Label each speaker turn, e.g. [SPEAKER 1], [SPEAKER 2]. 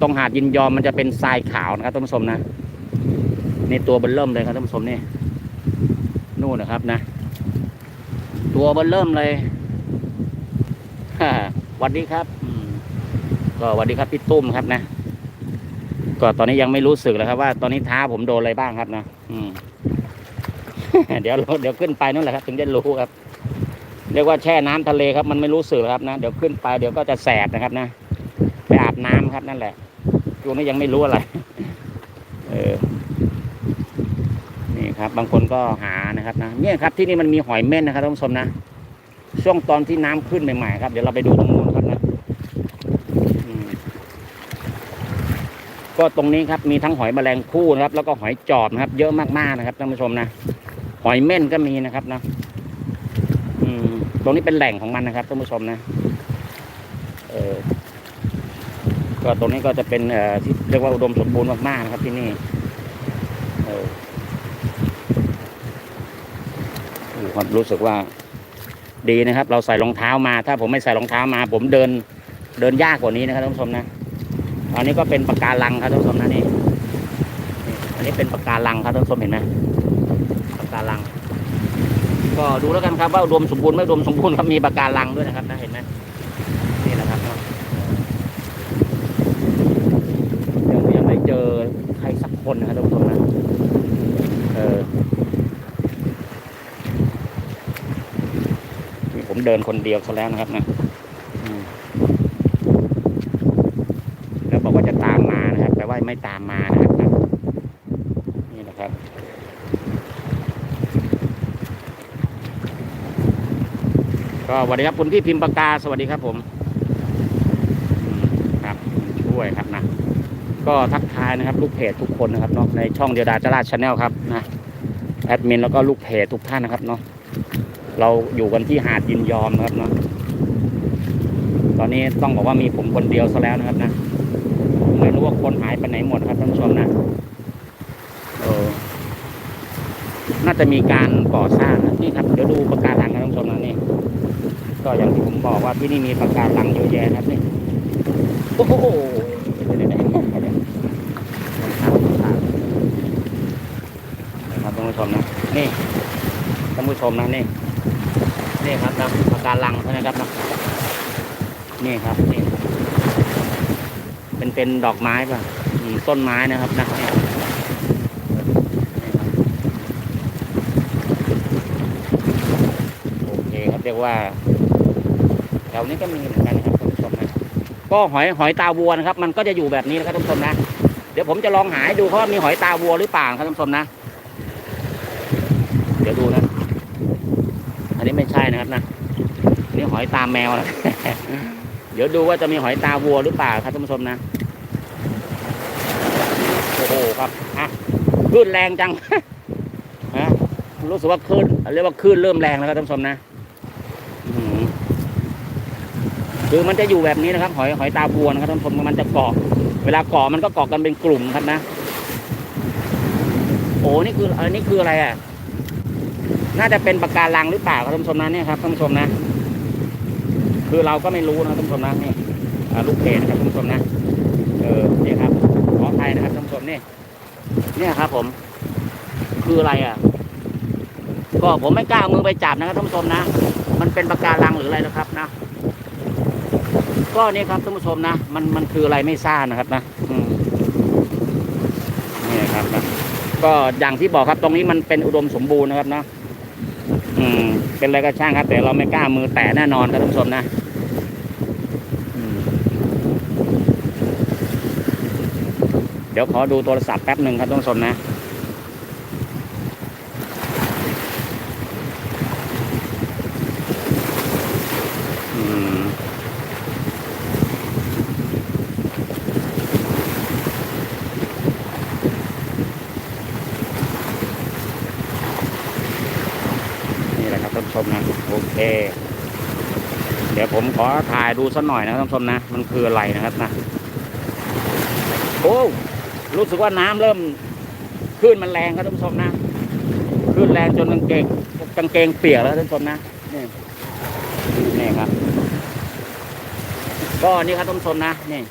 [SPEAKER 1] ตรงหาดยินยอมมันจะเป็นทรายขาวนะครับท่านผู้ชมนะในตัวเบนเริ่มเลยครับท่านผู้ชมนี่นู่นนะครับนะ ตัวเบนเริ่มเลยฮ่าสวัสดีครับก็สวัสดีครับพี่ตุ้มครับนะ ก็ตอนนี้ยังไม่รู้สึกเลยครับ ว่า ตอนนี้เท้าผมโดนอะไรบ้างครับนะอืมเดี๋ยวเดี๋ยวขึ้นไปนู่นแหละครับ ถึงจะรู้ครับเรียกว่าแช่น้ำทะเลครับมันไม่รู้สึกครับนะเดี๋ยวขึ้นไปเดี๋ยวก็จะแสบนะครับนะไปอาบน้ำครับนั่นแหละ ช่วงนี้ยังไม่รู้อะไร เออ นี่ครับ บางคนก็หานะครับนะ เนี่ยครับที่นี่มันมีหอยเม่นนะครับท่านผู้ชมนะ ช่วงตอนที่น้ำขึ้นใหม่ๆครับ เดี๋ยวเราไปดูตรงนู้นครับนะก็ตรงนี้ครับมีทั้งหอยแมลงภู่นะครับ แล้วก็หอยจอบนะครับ เยอะมากๆนะครับท่านผู้ชมนะ หอยเม่นก็มีนะครับนะอืมตรงนี้เป็นแหล่งของมันนะครับท่านผู้ชมนะ เออ ก็ตรงนี้ก็จะเป็นเอ่อที่เรียกว่าอุดมสมบูรณ์มากๆนะครับที่นี่เออความรู้สึกว่าดีนะครับ เราใส่รองเท้ามา ถ้าผมไม่ใส่รองเท้ามา ผมเดินเดินยากกว่านี้นะครับท่านผู้ชมนะอันนี้ก็เป็นปะการังครับท่านผู้ชมนะนี่นี่อันนี้เป็นปะการังครับท่านผู้ชมเห็นไหมปะการัง ก็ดูแล้วกันครับว่าอุดมสมบูรณ์ไม่อุดมสมบูรณ์ครับมีปะการังด้วยนะครับนะเห็นไหมนี่แหละครับยังยังไม่เจอใคนนะครับท่านผู้ชมนะเออผมเดินคนเดียวซะแล้วนะครับนะแล้วบอกว่าจะตามมานะครับ แต่ว่าไม่ตามมานะครับนะนี่นะครับก็สวัสดีครับคุณพี่พิมพ์ปากกาสวัสดีครับผมครับช่วยครับนะ ก็ทักทายนะครับลูกเพจทุกคนนะครับเนาะในช่องเดียวดาจราชแนลครับนะแอดมินแล้วก็ลูกเพจทุกท่านนะครับเนาะเราอยู่กันที่หาดยินยอมนะครับเนาะตอนนี้ต้องบอกว่ามีผมคนเดียวซะแล้วนะครับนะไม่รู้ว่าคนหายไปไหนหมดครับท่านผู้ชมนะเออน่าจะมีการก่อสร้างนะนี่ครับเดี๋ยวดูประการังนะท่านผู้ชมนะนี่ก็อย่างที่ผมบอกว่าที่นี่มีประการังเยอะแยะครับนี่โอ้โหเดี๋ยวๆๆนะครับท่านผู้ชมนะนี่ท่าน ผู้ชมนะนี่นี่ครับนะปะการังใช่ไหมครับนะนี่ครับนี่เป็นเป็นดอกไม้ป่ะต้นไม้นะครับนะนี่โอเคครับเรียกว่าแถวนี้ก็มีเหมือนกันนะครับท่านผู้ชมนะก็หอยหอยตาวัวนะครับ มันก็จะอยู่แบบนี้นะครับท่านผู้ชมนะเดี๋ยวผมจะลองหาให้ดูเพราะว่ามีหอยตาวัวหรือเปล่าครับท่านผู้ชมนะ เดี๋ยวดูนะ อันนี้ไม่ใช่นะครับนะอันนี่หอยตาแมวนะเดี๋ยวดูว่าจะมีหอยตาวัวหรือเปล่าครับท่านผู้ชมนะโอ้โหครับอะคลื่นแรงจังฮะรู้สึกว่าคลื่นเรียกว่าคลื่นเริ่มแรงแล้วครับท่านผู้ชมนะคือมันจะอยู่แบบนี้นะครับ หอยหอยตาบัวนะครับท่านผู้ชมมันจะเกาะ เวลาเกาะมันก็เกาะกันเป็นกลุ่มครับนะ โอ้นี่คืออันนี้คืออะไรอะ น่าจะเป็นปะการังหรือเปล่าครับท่านผู้ชมนะเนี่ยครับท่านผู้ชมนะ คือเราก็ไม่รู้นะท่านผู้ชมนะนี่ลูกเพจนะครับท่านผู้ชมนะเออนี่ครับขออภัยนะครับท่านผู้ชมนี่เนี่ยครับ ผม คืออะไรอะ ก็ผมไม่กล้ามือไปจับนะครับท่านผู้ชมนะมันเป็นปะการังหรืออะไรนะครับนะก็นี่ครับท่านผู้ชมนะมันมันคืออะไรไม่ทราบนะครับนะอืมนี่ครับนะก็อย่างที่บอกครับตรงนี้มันเป็นอุดมสมบูรณ์นะครับเนาะ อืม เป็นอะไรก็ช่างครับ แต่เราไม่กล้ามือแตะแน่นอนครับท่านผู้ชมนะเดี๋ยวขอดูโทรศัพท์แป๊บหนึ่งครับท่านผู้ชมนะ อืมนี่แหละครับท่านผู้ช มนะโอเค เดี๋ยวผมขอถ่ายดูสักหน่อยนะครับท่านผู้ชมนะ มันคืออะไรนะครับนะโอ้รู้สึกว่าน้ำเริ่มคลื่นมันแรงครับท่านผู้ชมนะคลื่นแรงจนกางเกงกางเกงเปียกแล้วท่านผู้ชมนะนี่นี่ครับ ก็นี่ครับท่านผู้ชมนะนี่